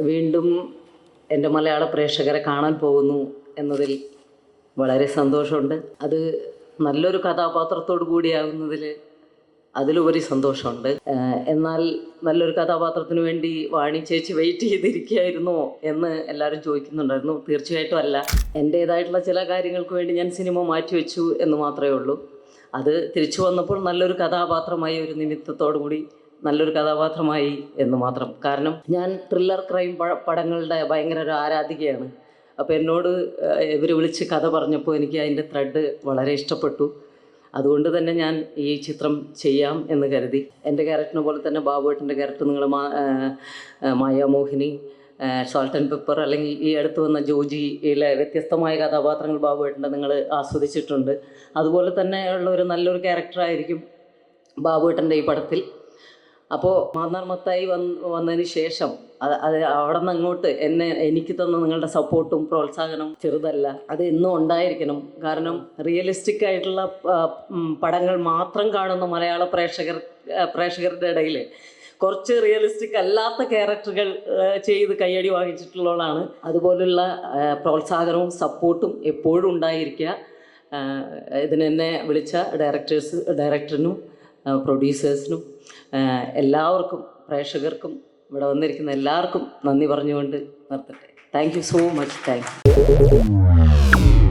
വീണ്ടും എന്റെ മലയാള പ്രേക്ഷകരെ കാണാൻ പോകുന്നു എന്നതിൽ വളരെ സന്തോഷമുണ്ട്. അത് നല്ലൊരു കഥാപാത്രത്തോടു കൂടിയാകുന്നതിൽ അതിലുപരി സന്തോഷമുണ്ട്. എന്നാൽ നല്ലൊരു കഥാപാത്രത്തിന് വേണ്ടി വാണി ചേച്ചി വെയിറ്റ് ചെയ്തിരിക്കുകയായിരുന്നോ എന്ന് എല്ലാവരും ചോദിക്കുന്നുണ്ടായിരുന്നു. തീർച്ചയായിട്ടും അല്ല. എന്റേതായിട്ടുള്ള ചില കാര്യങ്ങൾക്ക് വേണ്ടി ഞാൻ സിനിമ മാറ്റിവെച്ചു എന്ന് മാത്രമേ ഉള്ളൂ. അത് തിരിച്ചു വന്നപ്പോൾ നല്ലൊരു കഥാപാത്രമായി ഒരു നിമിത്തത്തോടു കൂടി നല്ലൊരു കഥാപാത്രമായി എന്ന് മാത്രം. കാരണം ഞാൻ ത്രില്ലർ ക്രൈം പടങ്ങളുടെ ഭയങ്കര ഒരു ആരാധികയാണ്. അപ്പോൾ എന്നോട് ഇവർ വിളിച്ച് കഥ പറഞ്ഞപ്പോൾ എനിക്ക് അതിന്റെ ത്രെഡ് വളരെ ഇഷ്ടപ്പെട്ടു. അതുകൊണ്ട് തന്നെ ഞാൻ ഈ ചിത്രം ചെയ്യാം എന്ന് കരുതി. എന്റെ ക്യാരക്ടറിനെ പോലെ തന്നെ ബാബുവേട്ടന്റെ ക്യാരക്ടർ നിങ്ങൾ മായാമോഹിനി സോൾട്ട് ആൻഡ് പെപ്പർ അല്ലെങ്കിൽ ഈ അടുത്ത് വന്ന ജോജിയിലെ വ്യത്യസ്തമായ കഥാപാത്രങ്ങൾ ബാബുവേട്ടന്റെ നിങ്ങൾ ആസ്വദിച്ചിട്ടുണ്ട്. അതുപോലെ തന്നെ ഉള്ള ഒരു നല്ലൊരു ക്യാരക്ടറായിരിക്കും ബാബുവേട്ടന്റെ ഈ പടത്തിൽ. അപ്പോൾ മാന്നാർ മത്തായി വന്ന് വന്നതിന് ശേഷം അത് അത് അവിടെ നിന്ന് അങ്ങോട്ട് എന്നെ എനിക്ക് തന്ന നിങ്ങളുടെ സപ്പോർട്ടും പ്രോത്സാഹനവും ചെറുതല്ല. അത് എന്നും ഉണ്ടായിരിക്കണം. കാരണം റിയലിസ്റ്റിക് ആയിട്ടുള്ള പടങ്ങൾ മാത്രം കാണുന്ന മലയാള പ്രേക്ഷകർ പ്രേക്ഷകരുടെ ഇടയിൽ കുറച്ച് റിയലിസ്റ്റിക് അല്ലാത്ത ക്യാരക്ടറുകൾ ചെയ്ത് കയ്യടി വാങ്ങിച്ചിട്ടുള്ളതാണ് അതുപോലുള്ള പ്രോത്സാഹനവും സപ്പോർട്ടും എപ്പോഴും ഉണ്ടായിരിക്കുക. ഇതിനെന്നെ വിളിച്ച ഡയറക്ടേഴ്സ് ഡയറക്ടറിനും പ്രൊഡ്യൂസേഴ്സിനും എല്ലാവർക്കും പ്രേക്ഷകർക്കും ഇവിടെ വന്നിരിക്കുന്ന എല്ലാവർക്കും നന്ദി പറഞ്ഞുകൊണ്ട് നിർത്തട്ടെ. Thank you so much thank you